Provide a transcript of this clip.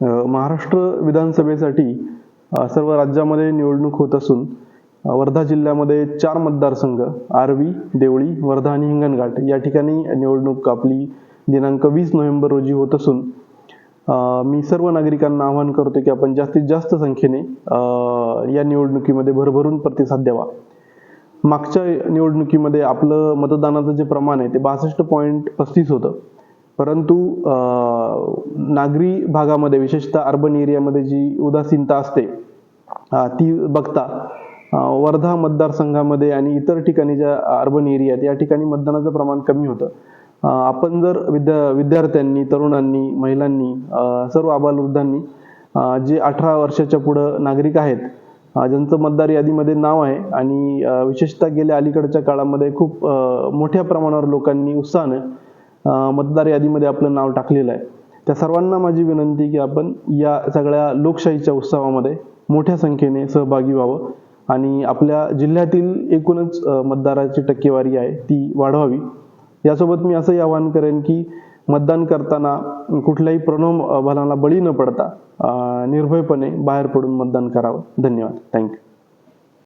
महाराष्ट्र विधानसभेसाठी सर्व राज्यामध्ये निवडणूक होत असून वर्धा जिल्ह्यामध्ये चार मतदारसंघ आर्वी देवळी वर्धा आणि हिंगणघाट या ठिकाणी निवडणूक आपली दिनांक वीस नोव्हेंबर रोजी होत असून मी सर्व नागरिकांना आवाहन करतो की आपण जास्तीत जास्त संख्येने या निवडणुकीमध्ये भरभरून प्रतिसाद द्यावा. मागच्या निवडणुकीमध्ये आपलं मतदानाचं जे प्रमाण आहे ते बासष्ट पॉईंट पस्तीस होतं. परंतु नागरी भागामध्ये विशेषतः अर्बन एरियामध्ये जी उदासीनता असते ती बघता वर्धा मतदारसंघामध्ये आणि इतर ठिकाणी ज्या अर्बन एरियात या ठिकाणी मतदानाचं प्रमाण कमी होतं. आपण जर विद्या विद्यार्थ्यांनी तरुणांनी महिलांनी सर्व आबालवृद्धांनी जे अठरा वर्षाच्या पुढं नागरिक आहेत ज्यांचं मतदार यादीमध्ये नाव आहे आणि विशेषतः गेल्या अलीकडच्या काळामध्ये खूप मोठ्या प्रमाणावर लोकांनी उत्साहानं मतदार यादीमध्ये आपलं नाव टाकलेलं आहे. त्या सर्वांना माझी विनंती की आपण या सगळ्या लोकशाहीच्या उत्सवामध्ये मोठ्या संख्येने सहभागी व्हावं आणि आपल्या जिल्ह्यातील एकूणच मतदाराची टक्केवारी आहे ती वाढवावी. यासोबत मी असंही आवाहन करेन की मतदान करताना कुठल्याही प्रलोभनाला बळी न पडता निर्भयपणे बाहेर पडून मतदान करावं. धन्यवाद. थँक्यू